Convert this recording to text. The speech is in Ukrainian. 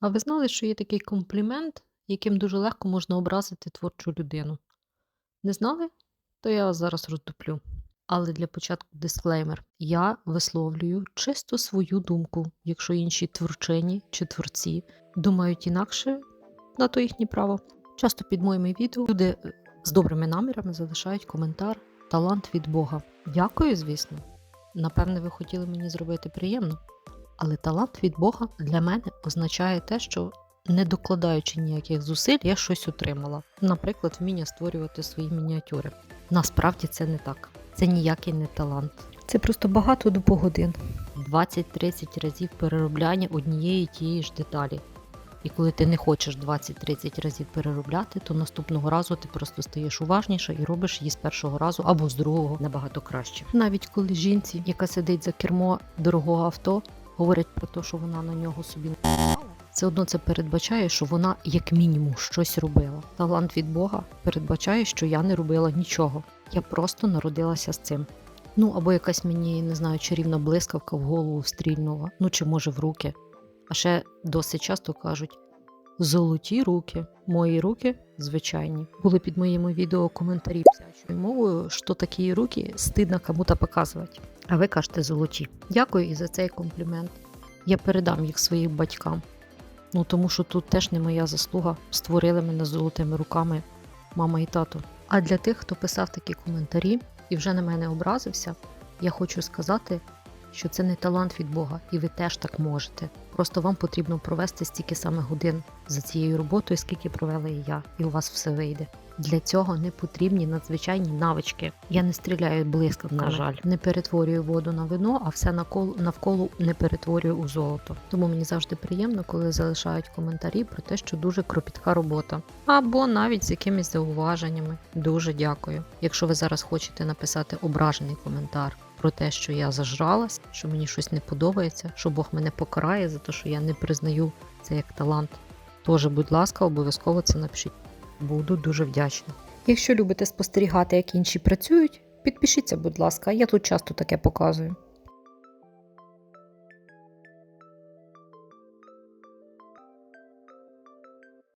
А ви знали, що є такий комплімент, яким дуже легко можна образити творчу людину? Не знали? То я вас зараз роздуплю. Але для початку дисклеймер. Я висловлюю чисто свою думку. Якщо інші творчині чи творці думають інакше, на то їхнє право. Часто під моїми відео люди е, з добрими намірами залишають коментар талант від Бога. Дякую, звісно. Напевне, ви хотіли мені зробити приємно. Але талант від Бога для мене означає те, що не докладаючи ніяких зусиль, я щось отримала. Наприклад, вміння створювати свої мініатюри. Насправді це не так. Це ніякий не талант. Це просто багато годин. 20-30 разів переробляння однієї тієї ж деталі. І коли ти не хочеш 20-30 разів переробляти, то наступного разу ти просто стаєш уважніше і робиш її з першого разу або з другого набагато краще. Навіть коли жінці, яка сидить за кермо дорогого авто, говорять про те, що вона на нього собі не все одно це передбачає, що вона як мінімум щось робила. Талант від Бога передбачає, що я не робила нічого. Я просто народилася з цим. Ну або якась мені не знаю, чарівна блискавка в голову встрільнула, ну чи може в руки. А ще досить часто кажуть: золоті руки, мої руки звичайні. Були під моїми відео коментарі псячою мовою, що такі руки стидно кому-то показувати. А ви кажете золоті. Дякую і за цей комплімент. Я передам їх своїм батькам. Ну тому що тут теж не моя заслуга. Створили мене золотими руками мама і тато. А для тих, хто писав такі коментарі і вже на мене образився, я хочу сказати, що це не талант від Бога, і ви теж так можете. Просто вам потрібно провести стільки саме годин за цією роботою, скільки провела і я, і у вас все вийде. Для цього не потрібні надзвичайні навички. Я не стріляю блискавками, на жаль, не перетворюю воду на вино, а все навколо, не перетворюю у золото. Тому мені завжди приємно, коли залишають коментарі про те, що дуже кропітка робота, або навіть з якимись зауваженнями. Дуже дякую. Якщо ви зараз хочете написати ображений коментар про те, що я зажралась, що мені щось не подобається, що Бог мене покарає за те, що я не признаю це як талант. Тож, будь ласка, обов'язково це напишіть. Буду дуже вдячна. Якщо любите спостерігати, як інші працюють, підпишіться, будь ласка, я тут часто таке показую.